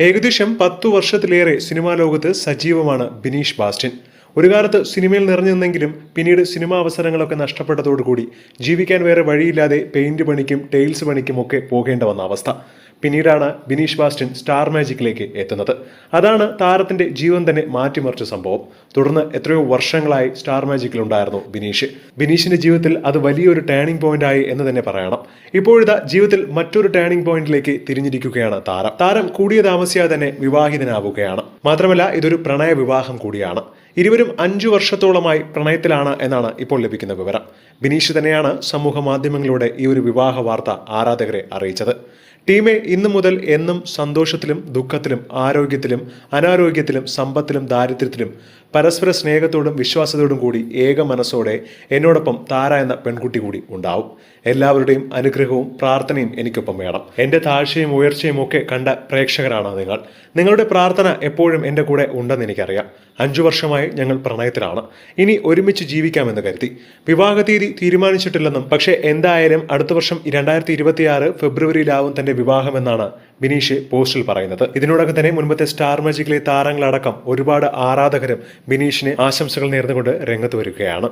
ഏകദേശം പത്തു വർഷത്തിലേറെ സിനിമാ ലോകത്ത് സജീവമാണ് ബിനീഷ് ബാസ്റ്റിൻ. ഒരു കാലത്ത് സിനിമയിൽ നിറഞ്ഞു നിന്നെങ്കിലും പിന്നീട് സിനിമാ അവസരങ്ങളൊക്കെ നഷ്ടപ്പെട്ടതോടുകൂടി ജീവിക്കാൻ വേറെ വഴിയില്ലാതെ പെയിന്റ് പണിക്കും ടെയിൽസ് പണിക്കും ഒക്കെ പോകേണ്ട വന്ന അവസ്ഥ. പിന്നീടാണ് ബിനീഷ് ബാസ്റ്റിൻ സ്റ്റാർ മാജിക്കിലേക്ക് എത്തുന്നത്. അതാണ് താരത്തിന്റെ ജീവൻ തന്നെ മാറ്റിമറിച്ച സംഭവം. തുടർന്ന് എത്രയോ വർഷങ്ങളായി സ്റ്റാർ മാജിക്കിൽ ഉണ്ടായിരുന്നു ബിനീഷ്. ബിനീഷിന്റെ ജീവിതത്തിൽ അത് വലിയൊരു ടേണിംഗ് പോയിന്റ് ആയി എന്ന് തന്നെ പറയണം. ഇപ്പോഴിതാ ജീവിതത്തിൽ മറ്റൊരു ടേണിംഗ് പോയിന്റിലേക്ക് തിരിഞ്ഞിരിക്കുകയാണ് താരം. താരം കൂടിയ താമസിയാതെ തന്നെ വിവാഹിതനാവുകയാണ്. മാത്രമല്ല ഇതൊരു പ്രണയ വിവാഹം കൂടിയാണ്. ഇരുവരും അഞ്ചു വർഷത്തോളമായി പ്രണയത്തിലാണ് എന്നാണ് ഇപ്പോൾ ലഭിക്കുന്ന വിവരം. ബിനീഷ് തന്നെയാണ് സമൂഹ മാധ്യമങ്ങളിലൂടെ ഈ ഒരു വിവാഹ വാർത്ത ആരാധകരെ അറിയിച്ചത്. ടീമെ ഇന്നു മുതൽ എന്നും സന്തോഷത്തിലും ദുഃഖത്തിലും ആരോഗ്യത്തിലും അനാരോഗ്യത്തിലും സമ്പത്തിലും ദാരിദ്ര്യത്തിലും പരസ്പര സ്നേഹത്തോടും വിശ്വാസത്തോടും കൂടി ഏക മനസ്സോടെ എന്നോടൊപ്പം താര എന്ന പെൺകുട്ടി കൂടി ഉണ്ടാവും. എല്ലാവരുടെയും അനുഗ്രഹവും പ്രാർത്ഥനയും എനിക്കൊപ്പം വേണം. എന്റെ താഴ്ചയും ഉയർച്ചയും ഒക്കെ കണ്ട പ്രേക്ഷകരാണ് നിങ്ങൾ. നിങ്ങളുടെ പ്രാർത്ഥന എപ്പോഴും എന്റെ കൂടെ ഉണ്ടെന്ന് എനിക്കറിയാം. അഞ്ചു വർഷമായി ഞങ്ങൾ പ്രണയത്തിലാണ്. ഇനി ഒരുമിച്ച് ജീവിക്കാമെന്ന് കരുതി. വിവാഹ തീയതി തീരുമാനിച്ചിട്ടില്ലെന്നും പക്ഷേ എന്തായാലും അടുത്ത വർഷം രണ്ടായിരത്തി ഇരുപത്തിയാറ് ഫെബ്രുവരിയിലാവും തന്റെ വിവാഹമെന്നാണ് ബിനീഷ് പോസ്റ്റിൽ പറയുന്നത്. ഇതിനോടൊപ്പം തന്നെ മുൻപത്തെ സ്റ്റാർ മാജിക്കിലെ താരങ്ങളടക്കം ഒരുപാട് ആരാധകരും ബിനീഷിന് ആശംസകൾ നേർന്നുകൊണ്ട് രംഗത്ത് വരികയാണ്.